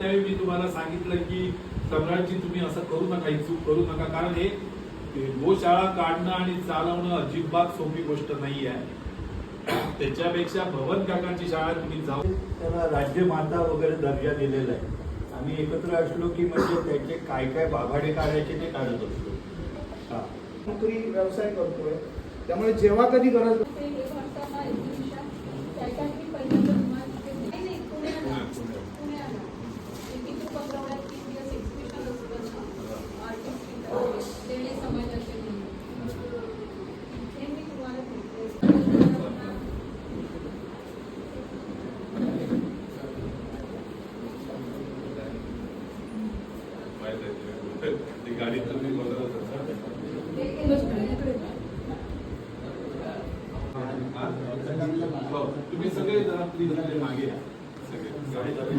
त्यावेळी मी तुम्हाला सांगितलं की सम्राटजी तुम्ही असं करू नका ही चूक करू नका. कारण हे गोशाळा काढणं आणि चालवणं अजिबात सोपी गोष्ट नाही आहे. त्याच्यापेक्षा भवन काकांची शाळा तुम्ही जाऊ. त्याला राज्यमाता वगैरे दर्जा दिलेला आहे. आम्ही एकत्र असलो की म्हणजे त्याचे काय काय बाभाडे काढायचे ते काढत असतो. हा. नोकरी व्यवसाय करतोय. त्यामुळे जेव्हा कधी गरज ते गाडीत तुम्ही बघत होता. तुम्ही सगळे जरा प्लीज मागे या. सगळे गाडी